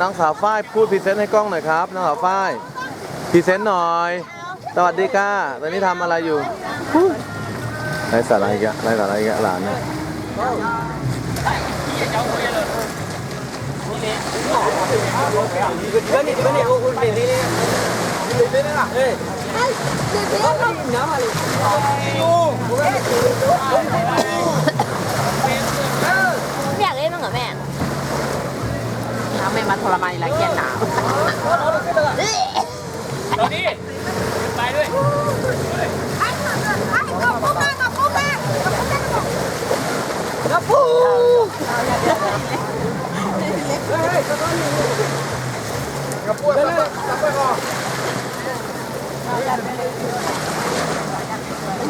น้องสาวฝ้ายพูดพรีเซนต์ให้กล้องหน่อยครับน้องสาวฝ้ายพรีเซนต์หน่อย สวัสดีค่ะตอนนี้ทำอะไรอยู่ไรสาระอีกอะไรสาระอีกอะหลานเนี่ยไม่อยากเล่นมั้างเหรอแม่น้ำแม่มาทรมานอีกแล้วแกหนาวนี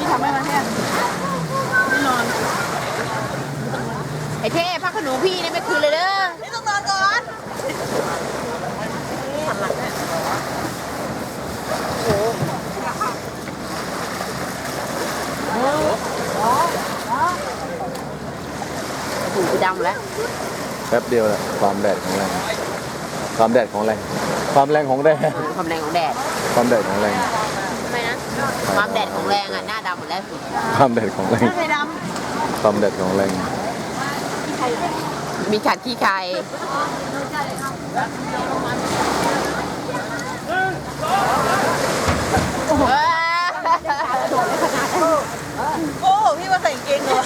่ทำให้มันแห้งไม่นอน ไอ้เท่พัก ขนูพี่เนี่ยไม่คืนเลยเด้อนี่ต้องนอนก่อนหูกูดำแล้วแป๊บเดียวแหละความแดดของแรงความแดดของแรงความแรงของแดดความแรงของแดดความแดดของแรงทำไมนะความแดดของแรงอะหน้าดำหมดแล้วความแดดของแรงไม่ดความแดดของแรง มีฉัดขี้ใครำโอ้ พี่มาใส่กางเกงเหรอ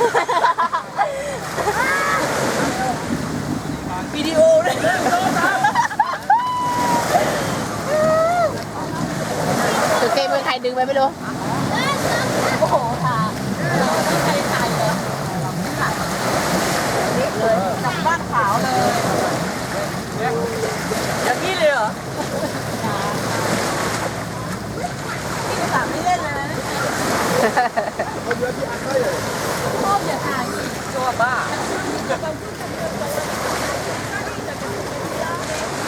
วิดีโอด้วยตัวเกมเป็นใครดึงไปไม่รู้ โอ้โหค่ะใครถ่ายเหรอเลยจับบ้าวเลยอย่างนี้เลยเหรอพี่สามไม่เล่นเลยนะชอบอย่าถ่ายตัวบ้า